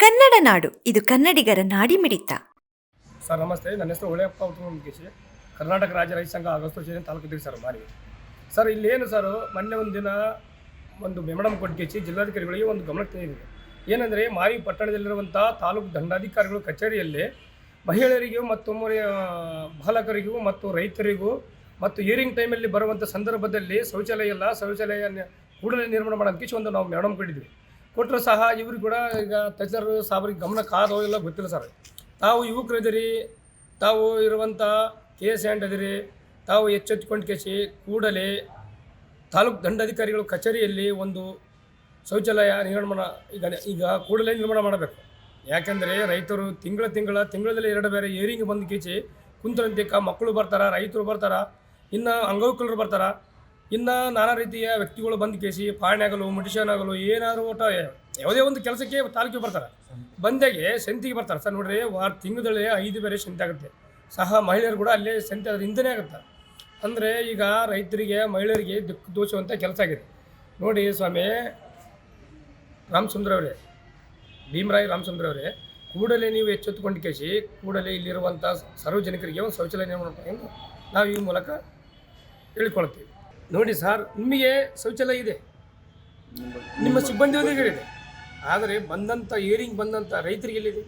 ಕನ್ನಡ ನಾಡು, ಇದು ಕನ್ನಡಿಗರ ನಾಡಿ ಮಿಡಿತ ಸರ್, ನಮಸ್ತೆ. ನನ್ನ ಹೆಸರು ಒಳ್ಳೆಯಪ್ಪ ಉತ್ತಮಕೇಶಿ ಕರ್ನಾಟಕ ರಾಜ್ಯ ರೈತ ಸಂಘ ಆಗಸ್ಟ್ ಜನ ತಾಲೂಕು ಸರ್ ಮಾರಿ ಸರ್ ಇಲ್ಲೇನು ಸರ್, ಮೊನ್ನೆ ಒಂದು ದಿನ ಒಂದು ಮೆಮಡಮ್ ಕೊಟ್ಕೇಸಿ ಜಿಲ್ಲಾಧಿಕಾರಿಗಳಿಗೆ ಒಂದು ಗಮನಕ್ಕೆ ತಂದಿದೆ ಏನಂದರೆ, ಮಾರಿ ಪಟ್ಟಣದಲ್ಲಿರುವಂಥ ತಾಲೂಕು ದಂಡಾಧಿಕಾರಿಗಳು ಕಚೇರಿಯಲ್ಲಿ ಮಹಿಳೆಯರಿಗೂ ಮತ್ತು ಬಾಲಕರಿಗೂ ಮತ್ತು ರೈತರಿಗೂ ಮತ್ತು ಇಯರಿಂಗ್ ಟೈಮಲ್ಲಿ ಬರುವಂಥ ಸಂದರ್ಭದಲ್ಲಿ ಶೌಚಾಲಯ ಇಲ್ಲ ಶೌಚಾಲಯ ಕೂಡಲೇ ನಿರ್ಮಾಣ ಮಾಡೋದಕ್ಕೆ ಒಂದು ನಾವು ಮೇಡಮ್ ಕೊಟ್ಟಿದ್ವಿ ಕೊಟ್ಟರು ಸಹ ಇವ್ರಿಗೆ ಕೂಡ ಈಗ ತಜ್ಞರು ಸಾಬ್ರಿಗೆ ಗಮನ ಕಾದೋ ಇಲ್ಲ ಗೊತ್ತಿಲ್ಲ ಸರ್. ತಾವು ಯುವಕರಿದ್ದೀರಿ, ತಾವು ಇರುವಂಥ ಕೆ ಎಸ್ ಆ್ಯಂಡ್ ಅದಿರಿ ತಾವು ಎಚ್ಚೆತ್ತುಕೊಂಡು ಕೇಸಿ ಕೂಡಲೇ ತಾಲೂಕು ದಂಡಾಧಿಕಾರಿಗಳು ಕಚೇರಿಯಲ್ಲಿ ಒಂದು ಶೌಚಾಲಯ ನಿರ್ಮಾಣ ಈಗ ಈಗ ಕೂಡಲೇ ನಿರ್ಮಾಣ ಮಾಡಬೇಕು. ಯಾಕೆಂದರೆ ರೈತರು ತಿಂಗಳ ತಿಂಗಳ, ತಿಂಗಳಲ್ಲಿ ಎರಡು ಬೇರೆ ಏರಿಂಗ್ ಬಂದು ಕೀಚಿ ಕುಂತರಂತಿಕ ಮಕ್ಕಳು ಬರ್ತಾರೆ, ರೈತರು ಬರ್ತಾರೆ, ಇನ್ನು ಅಂಗವಿಕಲರು ಬರ್ತಾರ. ಇನ್ನು ನಾನಾ ರೀತಿಯ ವ್ಯಕ್ತಿಗಳು ಬಂದು ಕೇಸಿ ಪಾಣೆಗಲು ಆಗಲು ಏನಾದರೂ ಒಟ್ಟು ಯಾವುದೇ ಒಂದು ಕೆಲಸಕ್ಕೆ ತಾಲೂಕಿಗೆ ಬರ್ತಾರೆ. ಬಂದಾಗೆ ಸಂತಿಗೆ ಬರ್ತಾರೆ. ಸರ್ ನೋಡ್ರಿ, ವಾರ ತಿಂಗಳಲ್ಲಿ ಐದು ಬೇರೆ ಸಂತೆ ಆಗುತ್ತೆ. ಸಹ ಮಹಿಳೆಯರು ಕೂಡ ಅಲ್ಲೇ ಸಂತೆ ಅದ್ರ ಹಿಂದೆನೇ ಆಗುತ್ತೆ. ಅಂದರೆ ಈಗ ರೈತರಿಗೆ, ಮಹಿಳೆಯರಿಗೆ ದಿಕ್ಕು ದೋಚುವಂಥ ಕೆಲಸ ಆಗಿದೆ. ನೋಡಿ ಸ್ವಾಮಿ, ರಾಮಚಂದ್ರ ಅವರೇ, ಭೀಮರಾಯ್ ರಾಮಚಂದ್ರ ಅವರೇ, ಕೂಡಲೇ ನೀವು ಎಚ್ಚೆತ್ತುಕೊಂಡು ಕೇಸಿ, ಕೂಡಲೇ ಇಲ್ಲಿರುವಂಥ ಸಾರ್ವಜನಿಕರಿಗೆ ಒಂದು ಶೌಚಾಲಯ ನಿರ್ಮಾಣ ನಾವು ಈ ಮೂಲಕ ಹೇಳ್ಕೊಳ್ತೀವಿ ನೋಡಿ ಸರ್ ನಿಮಗೆ ಶೌಚಾಲಯ ಇದೆ. ನಿಮ್ಮ ಸಿಬ್ಬಂದಿಯವರಿಗೆ ಇದೆ ಆದರೆ ಬಂದಂಥ ಏರಿಂಗ್ ಬಂದಂಥ ರೈತರಿಗೆ ಎಲ್ಲಿದೆ?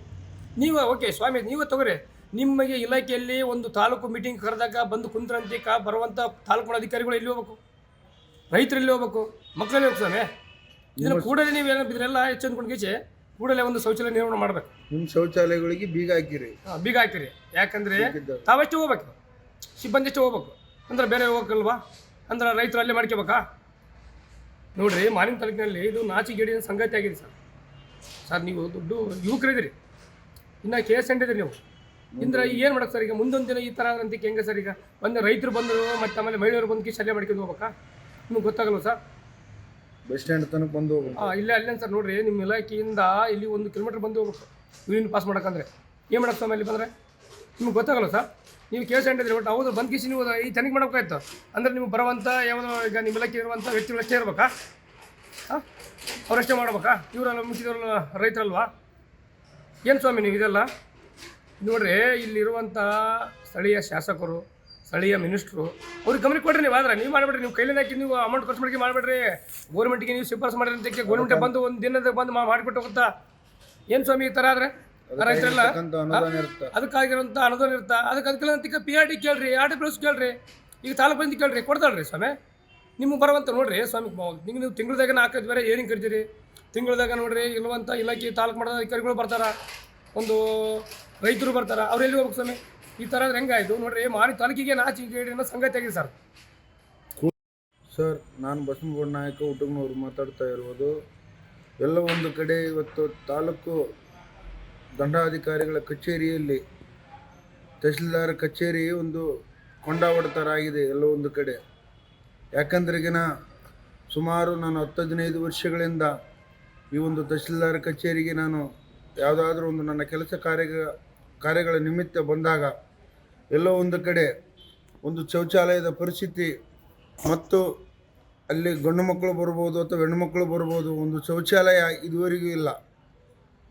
ನೀವು ಓಕೆ ಸ್ವಾಮಿ ನೀವು ತಗೋರಿ. ನಿಮಗೆ ಇಲಾಖೆಯಲ್ಲಿ ಒಂದು ತಾಲೂಕು ಮೀಟಿಂಗ್ ಕರೆದಾಗ ಬಂದು ಕುಂತ್ರಂತಿಕ ಬರುವಂಥ ತಾಲೂಕು ಅಧಿಕಾರಿಗಳು ಎಲ್ಲಿ ಹೋಗ್ಬೇಕು? ರೈತರಲ್ಲಿ ಹೋಗ್ಬೇಕು? ಮಕ್ಕಳಲ್ಲಿ ಹೋಗ್ಬೇಕು ಸ್ವಾಮಿ? ಇದನ್ನು ಕೂಡಲೇ ನೀವು ಏನಪ್ಪ ಇದನ್ನೆಲ್ಲ ಗೀಚೆ ಕೂಡಲೇ ಒಂದು ಶೌಚಾಲಯ ನಿರ್ಮಾಣ ಮಾಡಬೇಕು. ನಿಮ್ಮ ಶೌಚಾಲಯಗಳಿಗೆ ಬೀಗ ಹಾಕಿರಿ. ಹಾಂ ಬೀಗ ಹಾಕಿರಿ. ಯಾಕಂದರೆ ತಾವೆಷ್ಟು ತಾವಷ್ಟೇ ಹೋಗ್ಬೇಕು. ಸಿಬ್ಬಂದಿ ಅಷ್ಟೇ ಹೋಗ್ಬೇಕು. ಅಂದ್ರೆ ಬೇರೆ ಹೋಗಲ್ವಾ ಅಂದ್ರೆ ರೈತರು ಅಲ್ಲೇ ಮಾಡ್ಕೋಬೇಕಾ? ನೋಡ್ರಿ ಮಾಲಿನ ತಾಲೂಕಿನಲ್ಲಿ ಇದು ನಾಚಿಗೇಡಿನ ಸಂಗತಿ ಆಗಿದೆ ಸರ್. ಸರ್ ನೀವು ದುಡ್ಡು ಯುವಕರಿದ್ದೀರಿ. ಇನ್ನು ಕೆ ಎಸ್ ಇದ್ದೀರಿ ನೀವು. ಈಗ ಏನು ಮಾಡಕ್ಕೆ ಸರ್? ಈಗ ಮುಂದೊಂದು ದಿನ ಈ ಥರ ಆದ್ರಂತಿಕೆ ಹೆಂಗೆ ಸರ್ ಈಗ? ಬಂದು ರೈತರು ಬಂದರು ಮತ್ತು ಆಮೇಲೆ ಮಹಿಳೆಯರು ಬಂದು ಕಿ ಶಲ್ಯ ಮಾಡ್ಕೊಂಡು ಹೋಗ್ಬೇಕಾ? ನಿಮ್ಗೆ ಗೊತ್ತಾಗಲ್ವ ಸರ್? ಬಸ್ ಸ್ಟ್ಯಾಂಡ್ ತನಕ ಬಂದು ಹಾಂ ಇಲ್ಲೇ ಅಲ್ಲೇ ಸರ್. ನೋಡಿರಿ ನಿಮ್ಮ ಇಲಾಖೆಯಿಂದ ಇಲ್ಲಿ ಒಂದು ಕಿಲೋಮೀಟ್ರ್ ಬಂದು ಹೋಗ್ಬೇಕು. ಯೂನಿಯನ್ ಪಾಸ್ ಮಾಡೋಕ್ಕಂದ್ರೆ ಏನು ಮಾಡಕ್ಕೆ ಸರ್ ಇಲ್ಲಿ ಬಂದರೆ? ನಿಮ್ಗೆ ಗೊತ್ತಾಗಲ್ಲ ಸರ್? ನೀವು ಕೇಸ್ ಬಟ್ ಹೌದು, ಬಂದ್ ಕಿಸಿ ನೀವು ಈ ತನಿಖೆ ಮಾಡ್ಬೇಕಾಯ್ತು ಅಂದ್ರೆ ನೀವು ಬರುವಂಥ ಯಾವುದೋ ಈಗ ನಿಮ್ಮ ಇಲಾಖೆ ಇರುವಂಥ ವ್ಯಕ್ತಿಗಳಷ್ಟೇ ಇರ್ಬೇಕಾ? ಹಾಂ? ಅವರಷ್ಟೇ ಮಾಡ್ಬೇಕಾ? ಇವರೆಲ್ಲ ಮುಖ್ಯದವರೆಲ್ಲ ರೈತರಲ್ವಾ? ಏನು ಸ್ವಾಮಿ ನೀವು ಇದೆಲ್ಲ? ನೋಡ್ರಿ ಇಲ್ಲಿರುವಂಥ ಸ್ಥಳೀಯ ಶಾಸಕರು, ಸ್ಥಳೀಯ ಮಿನಿಸ್ಟ್ರು, ಅವ್ರಿಗೆ ಗಮನಕ್ಕೆ ಕೊಡ್ರಿ ನೀವು, ಆದ್ರೆ ನೀವು ಮಾಡಬೇಡ್ರಿ, ನೀವು ಕೈಲಿಂದ ಹಾಕಿ ನೀವು ಅಮೌಂಟ್ ಖರ್ಚು ಮಾಡಿ ಮಾಡಬೇಡ್ರಿ. ಗೋರ್ಮೆಂಟ್ಗೆ ನೀವು ಶಿಫಾರಸು ಮಾಡಿರೋದಕ್ಕೆ ಗೋರ್ಮೆಂಟ್ ಬಂದು ಒಂದು ದಿನದ ಬಂದು ಮಾಡಿಬಿಟ್ಟು ಹೋಗುತ್ತಾ? ಏನು ಸ್ವಾಮಿ ಈ ಥರ ಆದರೆ? ರೈತರೆಲ್ಲ ಅದಕ್ಕಂತ ಅನುದಾನ ಇರುತ್ತೆ. ಅದಕ್ಕಾಗಿರೋಂಥ ಅದಕ್ಕೆ ಅದಕ್ಕೆಲ್ಲ ಪಿ ಆರ್ ಡಿ ಕೇಳ್ರಿ ಆರ್ ಟಿ ಪ್ಲಸ್ ಕೇಳ್ರಿ. ಈಗ ತಾಲೂಕು ಬಂದು ಕೇಳ್ರಿ ಕೊಡ್ತಾಳ್ರಿ ಸ್ವಾಮಿ. ನಿಮ್ಗೆ ಬರುವಂತ ನೋಡ್ರಿ ಸ್ವಾಮಿ ನಿಮ್ಗೆ ನೀವು ತಿಂಗಳದಾಗ ನಾಲ್ಕೈದು ಬೇರೆ ಏನಿಂಗ್ ಕರಿತೀರಿ? ತಿಂಗಳದಾಗ ನೋಡ್ರಿ ಇಲ್ಲವಂತ ಇಲಾಖೆ ತಾಲೂಕು ಮಟ್ಟದ ಅಧಿಕಾರಿಗಳು ಬರ್ತಾರ. ಒಂದು ರೈತರು ಬರ್ತಾರ ಅವ್ರು ಎಲ್ಲಿ ಹೋಗ್ಬೇಕು ಸ್ವಾಮಿ? ಈ ಥರ ಆದ್ರೆ ಹೆಂಗಾಯ್ತು ನೋಡ್ರಿ ಮಾರಿ ತಾಲೂಕಿಗೆ ನಾಚಿ ಅನ್ನೋ ಸಂಗತಿ ಆಗಿದೆ ಸರ್. ಸರ್ ನಾನು ಬಸವನಗೌಡ ನಾಯಕ ಹುಟ್ಟುಗ್ನವ್ರು ಮಾತಾಡ್ತಾ ಇರ್ಬೋದು ಎಲ್ಲ ಒಂದು ಕಡೆ ಇವತ್ತು ತಾಲೂಕು ದಂಡಾಧಿಕಾರಿಗಳ ಕಚೇರಿಯಲ್ಲಿ ತಹಸೀಲ್ದಾರ್ ಕಚೇರಿ ಒಂದು ಕೊಂಡ ಥರ ಆಗಿದೆ ಎಲ್ಲ ಒಂದು ಕಡೆ. ಯಾಕಂದ್ರೆಗಿನ ಸುಮಾರು ನಾನು ಹತ್ತು ಹದಿನೈದು ವರ್ಷಗಳಿಂದ ಈ ಒಂದು ತಹಸೀಲ್ದಾರ್ ಕಚೇರಿಗೆ ನಾನು ಯಾವುದಾದ್ರೂ ಒಂದು ನನ್ನ ಕೆಲಸ ಕಾರ್ಯ ಕಾರ್ಯಗಳ ನಿಮಿತ್ತ ಬಂದಾಗ ಎಲ್ಲೋ ಒಂದು ಕಡೆ ಒಂದು ಶೌಚಾಲಯದ ಪರಿಸ್ಥಿತಿ ಮತ್ತು ಅಲ್ಲಿ ಗಂಡು ಮಕ್ಕಳು ಬರ್ಬೋದು ಅಥವಾ ಹೆಣ್ಣು ಮಕ್ಕಳು ಬರ್ಬೋದು, ಒಂದು ಶೌಚಾಲಯ ಇದುವರೆಗೂ ಇಲ್ಲ.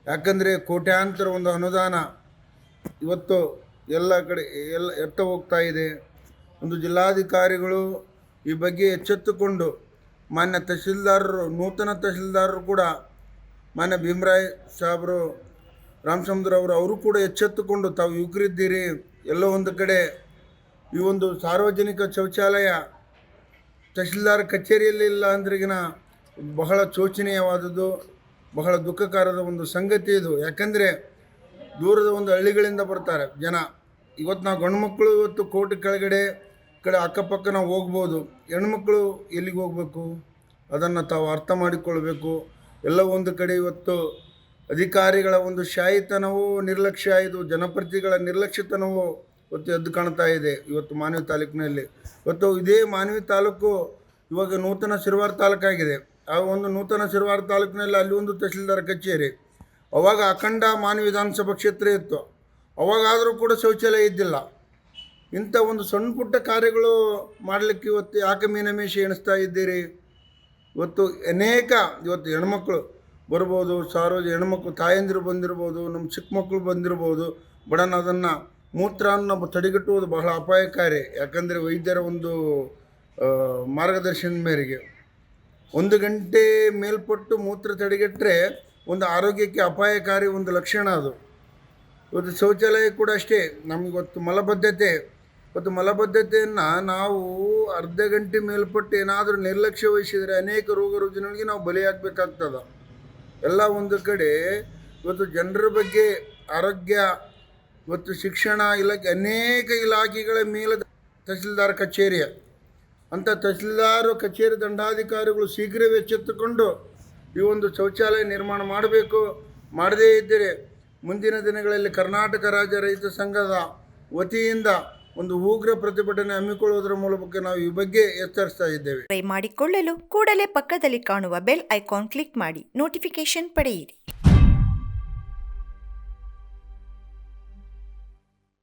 ಯಾಕಂದರೆ ಕೋಟ್ಯಾಂತರ ಒಂದು ಅನುದಾನ ಇವತ್ತು ಎಲ್ಲ ಕಡೆ, ಎಲ್ಲ ಎತ್ತ ಹೋಗ್ತಾ ಇದೆ. ಒಂದು ಜಿಲ್ಲಾಧಿಕಾರಿಗಳು ಈ ಬಗ್ಗೆ ಎಚ್ಚೆತ್ತುಕೊಂಡು ಮಾನ್ಯ ತಹಶೀಲ್ದಾರರು, ನೂತನ ತಹಶೀಲ್ದಾರರು ಕೂಡ ಮಾನ್ಯ ಭೀಮರಾಯ್ ಸಾಹೇಬರು ರಾಮಚಂದ್ರ ಅವರು ಅವರು ಕೂಡ ಎಚ್ಚೆತ್ತುಕೊಂಡು ತಾವು ಯುವಕರಿದ್ದೀರಿ. ಎಲ್ಲ ಒಂದು ಕಡೆ ಈ ಒಂದು ಸಾರ್ವಜನಿಕ ಶೌಚಾಲಯ ತಹಶೀಲ್ದಾರ್ ಕಚೇರಿಯಲ್ಲಿ ಇಲ್ಲ ಅಂದ್ರಿಗಿನ ಬಹಳ ಶೋಚನೀಯವಾದದ್ದು. ಬಹಳ ದುಃಖಕಾರದ ಒಂದು ಸಂಗತಿ ಇದು. ಯಾಕಂದರೆ ದೂರದ ಒಂದು ಹಳ್ಳಿಗಳಿಂದ ಬರ್ತಾರೆ ಜನ. ಇವತ್ತು ನಾವು ಗಂಡು ಮಕ್ಕಳು ಇವತ್ತು ಕೋಟೆ ಕೆಳಗಡೆ ಕಡೆ ಅಕ್ಕಪಕ್ಕ ನಾವು ಹೋಗ್ಬೋದು. ಹೆಣ್ಮಕ್ಳು ಎಲ್ಲಿಗೆ ಹೋಗಬೇಕು? ಅದನ್ನು ತಾವು ಅರ್ಥ ಮಾಡಿಕೊಳ್ಬೇಕು. ಎಲ್ಲ ಒಂದು ಕಡೆ ಇವತ್ತು ಅಧಿಕಾರಿಗಳ ಒಂದು ಶಾಯಿತನವು, ನಿರ್ಲಕ್ಷ್ಯ ಇದು. ಜನಪ್ರತಿಗಳ ನಿರ್ಲಕ್ಷ್ಯತನವೂ ಇವತ್ತು ಎದ್ದು ಕಾಣ್ತಾ ಇದೆ ಇವತ್ತು ಮಾನವಿ ತಾಲೂಕಿನಲ್ಲಿ. ಇವತ್ತು ಇದೇ ಮಾನವಿ ತಾಲೂಕು ಇವಾಗ ನೂತನ ಶಿರ್ವಾರ್ ತಾಲೂಕಾಗಿದೆ. ಆ ಒಂದು ನೂತನ ಶಿರವಾರ ತಾಲೂಕಿನಲ್ಲಿ ಅಲ್ಲಿ ಒಂದು ತಹಸೀಲ್ದಾರ್ ಕಚೇರಿ. ಅವಾಗ ಅಖಂಡ ಮಾನ್ಯ ವಿಧಾನಸಭಾ ಕ್ಷೇತ್ರ ಇತ್ತು. ಅವಾಗಾದರೂ ಕೂಡ ಶೌಚಾಲಯ ಇದ್ದಿಲ್ಲ. ಇಂಥ ಒಂದು ಸಣ್ಣ ಪುಟ್ಟ ಕಾರ್ಯಗಳು ಮಾಡಲಿಕ್ಕೆ ಇವತ್ತು ಯಾಕೆ ಮೀನಮೇಷ ಎಣಿಸ್ತಾ ಇದ್ದೀರಿ? ಇವತ್ತು ಅನೇಕ, ಇವತ್ತು ಹೆಣ್ಮಕ್ಳು ಬರ್ಬೋದು ಸಾರ್ವಜನಿಕ ಹೆಣ್ಮಕ್ಳು ತಾಯಂದಿರು ಬಂದಿರ್ಬೋದು, ನಮ್ಮ ಚಿಕ್ಕ ಮಕ್ಕಳು ಬಂದಿರ್ಬೋದು. ಬಡನ್ ಅದನ್ನು ಮೂತ್ರವನ್ನು ತಡೆಗಟ್ಟುವುದು ಬಹಳ ಅಪಾಯಕಾರಿ. ಯಾಕಂದರೆ ವೈದ್ಯರ ಒಂದು ಮಾರ್ಗದರ್ಶನ ಮೇರೆಗೆ. ಒಂದು ಗಂಟೆ ಮೇಲ್ಪಟ್ಟು ಮೂತ್ರ ತಡೆಗಟ್ಟರೆ ಒಂದು ಆರೋಗ್ಯಕ್ಕೆ ಅಪಾಯಕಾರಿ ಒಂದು ಲಕ್ಷಣ ಅದು. ಇವತ್ತು ಶೌಚಾಲಯ ಕೂಡ ಅಷ್ಟೇ ನಮಗೊತ್ತು ಮಲಬದ್ಧತೆ. ಇವತ್ತು ಮಲಬದ್ಧತೆಯನ್ನು ನಾವು ಅರ್ಧ ಗಂಟೆ ಮೇಲ್ಪಟ್ಟು ಏನಾದರೂ ನಿರ್ಲಕ್ಷ್ಯ ವಹಿಸಿದರೆ ಅನೇಕ ರೋಗ ರುಜಿನಗಳಿಗೆ ನಾವು ಬಲಿಯಾಗಬೇಕಾಗ್ತದೆ ಎಲ್ಲ ಒಂದು ಕಡೆ ಇವತ್ತು ಜನರ ಬಗ್ಗೆ ಆರೋಗ್ಯ, ಇವತ್ತು ಶಿಕ್ಷಣ ಇಲಾಖೆ ಅನೇಕ ಇಲಾಖೆಗಳ ಮೇಲೆ ತಹಸೀಲ್ದಾರ್ ಕಚೇರಿಯ ಅಂಥ ತಹಸೀಲ್ದಾರ್, ಕಚೇರಿ ದಂಡಾಧಿಕಾರಿಗಳು ಶೀಘ್ರವೇ ಎಚ್ಚೆತ್ತುಕೊಂಡು ಈ ಒಂದು ಶೌಚಾಲಯ ನಿರ್ಮಾಣ ಮಾಡಬೇಕು. ಮಾಡದೇ ಇದ್ದರೆ ಮುಂದಿನ ದಿನಗಳಲ್ಲಿ ಕರ್ನಾಟಕ ರಾಜ್ಯ ರೈತ ಸಂಘದ ವತಿಯಿಂದ ಒಂದು ಉಗ್ರ ಪ್ರತಿಭಟನೆ ಹಮ್ಮಿಕೊಳ್ಳುವುದರ ಮೂಲಕ ನಾವು ಈ ಬಗ್ಗೆ ಎಚ್ಚರಿಸ್ತಾ ಇದ್ದೇವೆ. ಮಾಡಿಕೊಳ್ಳಲು ಕೂಡಲೇ ಪಕ್ಕದಲ್ಲಿ ಕಾಣುವ ಬೆಲ್ ಐಕಾನ್ ಕ್ಲಿಕ್ ಮಾಡಿ. ನೋಟಿಫಿಕೇಶನ್ ಪಡೆಯಿರಿ.